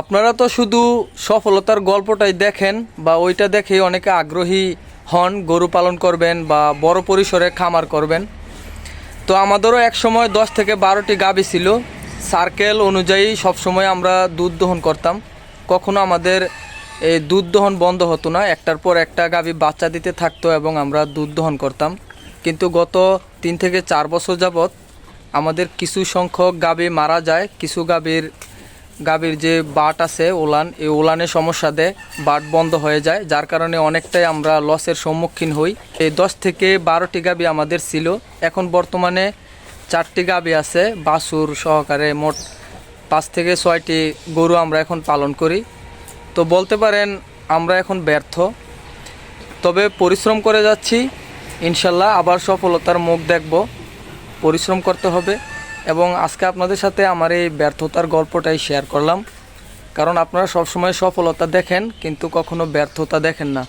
আপনারা তো শুধু সফলতার গল্পটাই দেখেন বা ওইটা দেখে অনেকে আগ্রহী হন, গরু পালন করবেন বা বড় পরিসরে খামার করবেন। তো আমাদেরও এক সময় দশ থেকে বারোটি গাবি ছিল। সার্কেল অনুযায়ী সবসময় আমরা দুধ দহন করতাম। কখনো আমাদের এই দুধ দহন বন্ধ হতো না। একটার পর একটা গাবি বাচ্চা দিতে থাকতো এবং আমরা দুধ দহন করতাম। কিন্তু গত তিন থেকে চার বছর যাবৎ আমাদের কিছু সংখ্যক গাবি মারা যায়, কিছু গাবির গাভীর যে বাট আছে ওলান, এই ওলানের সমস্যা দেয় বাট বন্ধ হয়ে যায়। যার কারণে অনেকটাই আমরা লসের সম্মুখীন হই। এই দশ থেকে বারোটি গাভী আমাদের ছিল। এখন বর্তমানে চারটি গাভী আছে বাসুর সহকারে মোট পাঁচ থেকে ছয়টি গরু আমরা এখন পালন করি। তো বলতে পারেন, আমরা এখন ব্যর্থ। তবে পরিশ্রম করে যাচ্ছি। ইনশাল্লাহ আবার সফলতার মুখ দেখব। পরিশ্রম করতে হবে। এবং আজকে আপনাদের সাথে আমার এই ব্যর্থতার গল্পটাই শেয়ার করলাম। কারণ আপনারা সবসময় সফলতা দেখেন, কিন্তু কখনো ব্যর্থতা দেখেন না।